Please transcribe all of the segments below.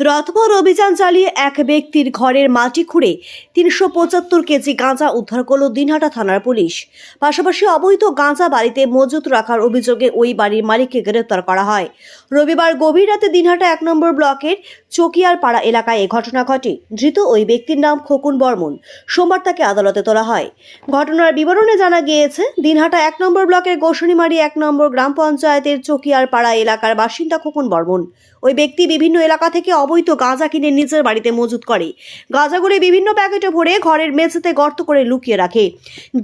রথভর অভিযান চালিয়ে এক ব্যক্তির ঘরের মাটি খুঁড়ে তিনশো পঁচাত্তর কেজি গাঁজা উদ্ধার করল দিনহাটা থানার পুলিশ। পাশাপাশি অবৈধ গাঁজা বাড়িতে মজুত রাখার অভিযোগে ওই বাড়ির মালিককে গ্রেপ্তার করা হয়। রবিবার গভীর রাতে দিনহাটা এক নম্বর ব্লকের চকিয়ার পাড়া এলাকায় এ ঘটনা ঘটে। ধৃত ওই ব্যক্তির নাম খোকুন বর্মন। সোমবার তাকে আদালতে তোলা হয়। ঘটনার বিবরণে জানা গিয়েছে, দিনহাটা এক নম্বর ব্লকের গোসনিমারি এক নম্বর গ্রাম পঞ্চায়েতের চকিয়ার পাড়া এলাকার বাসিন্দা খোকন বর্মন। ওই ব্যক্তি বিভিন্ন এলাকা থেকে অবৈধ গাঁজা কিনে নিজের বাড়িতে মজুত করে। গাঁজাগুলি বিভিন্ন প্যাকেটে ভরে ঘরের মেঝেতে গর্ত করে লুকিয়ে রাখে।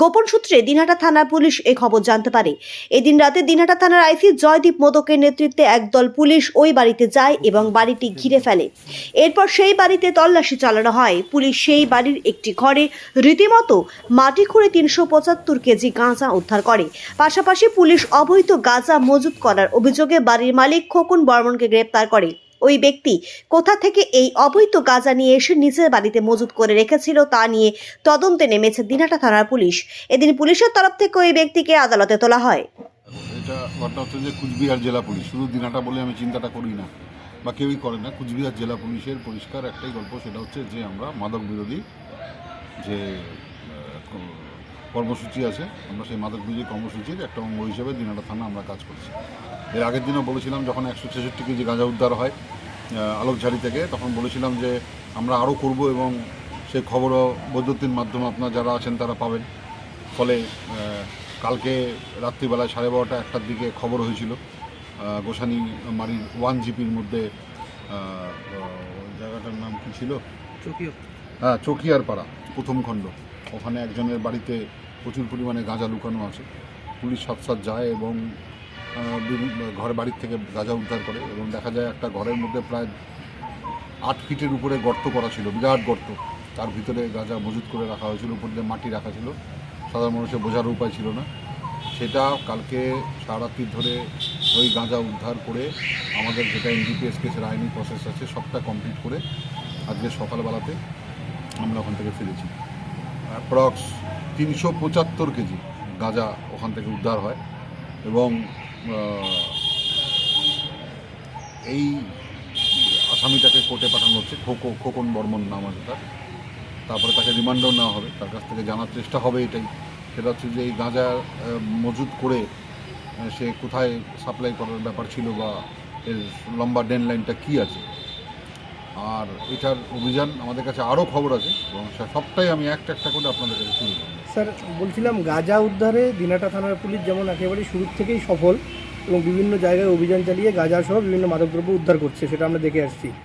গোপন সূত্রে দিনহাটা থানার পুলিশ এ খবর জানতে পারে। এদিন রাতে দিনহাটা থানার আইসি জয়দীপ মোদকের নেতৃত্বে একদল পুলিশ ওই বাড়িতে যায় এবং বাড়িটি ঘিরে ফেলে। এরপর সেই বাড়িতে তল্লাশি চালানো হয়। পুলিশ সেই বাড়ির একটি ঘরে রীতিমতো মাটি খুঁড়ে তিনশো পঁচাত্তর কেজি গাঁজা উদ্ধার করে। পাশাপাশি পুলিশ অবৈধ গাঁজা মজুত করার অভিযোগে বাড়ির মালিক খোকন বর্মনকে গ্রেপ্তার করে। ওই ব্যক্তি কোথা থেকে এই অবৈধ গাঁজা নিয়ে এসে নিজের বাড়িতে মজুত করে রেখেছিল তা নিয়ে তদন্তে নেমেছে দিনাটা থানার পুলিশ। এদিন পুলিশের তরফ থেকে ওই ব্যক্তিকে আদালতে তোলা হয়। এটা ঘটনা হচ্ছে যে কুচবিহার জেলা পুলিশ। শুধু দিনাটা বলে আমি চিন্তাটা করি না বা কেউই করে না। কুচবিহার জেলা পুলিশের পরিষ্কার একটাই গল্প, সেটা হচ্ছে যে আমরা মাদক বিরোধী যে কর্মসূচি আছে, আমরা সেই মাদক বিরোধী কর্মসূচির একটা অঙ্গ হিসেবে দিনাটা থানা আমরা কাজ করছি। এর আগের দিনও বলেছিলাম যখন একশো ছেষট্টি কেজি গাঁজা উদ্ধার হয় আলোকঝাড়ি থেকে তখন বলেছিলাম যে আমরা আরও করব এবং সেই খবরও বৈদ্যুতিন মাধ্যমে আপনার যারা আছেন তারা পাবেন। ফলে কালকে রাত্রিবেলায় সাড়ে বারোটা একটার দিকে খবর হয়েছিল গোসানি মারির ওয়ান জিপির মধ্যে জায়গাটার নাম কি ছিল? হ্যাঁ চকিয়ার পাড়া প্রথম খণ্ড। ওখানে একজনের বাড়িতে প্রচুর পরিমাণে গাঁজা লুকানো আছে। পুলিশ সাত যায় এবং ঘর বাড়ির থেকে গাঁজা উদ্ধার করে এবং দেখা যায় একটা ঘরের মধ্যে প্রায় আট ফিটের উপরে গর্ত করা ছিল, বিরাট গর্ত। তার ভিতরে গাঁজা মজুত করে রাখা হয়েছিল, উপর দিয়ে মাটি রাখা ছিল। সাধারণ মানুষের বোঝার উপায় ছিল না। সেটা কালকে সারারাত্রি ধরে ওই গাঁজা উদ্ধার করে আমাদের যেটা এনডিপিএস কেসের আইনি প্রসেস আছে, সবটা কমপ্লিট করে আজকে সকালবেলাতে আমরা ওখান থেকে ফিরেছি। অ্যাপ্রক্স তিনশো পঁচাত্তর কেজি গাঁজা ওখান থেকে উদ্ধার হয় এবং এই আসামিটাকে কোর্টে পাঠানো হচ্ছে। খোকো, খোকন বর্মন নাম আছে তার। তারপরে তাকে রিমান্ডও নেওয়া হবে। তার কাছ থেকে জানার চেষ্টা হবে এটাই। সেটা হচ্ছে যে এই গাঁজা মজুত করে সে কোথায় সাপ্লাই করার ব্যাপার ছিল বা এর লম্বা ডেন লাইনটা কী আছে। আর এটার অভিযান আমাদের কাছে আরও খবর আছে এবং সবটাই আমি একটা একটা করে আপনাদের কাছে তুলে ধরবো। স্যার বলছিলাম, গাজা উদ্ধারে দিনাটা থানার পুলিশ যেমন একেবারে শুরুর থেকেই সফল এবং বিভিন্ন জায়গায় অভিযান চালিয়ে গাঁজা সহ বিভিন্ন মাদকদ্রব্য উদ্ধার করছে, সেটা আমরা দেখে আসছি।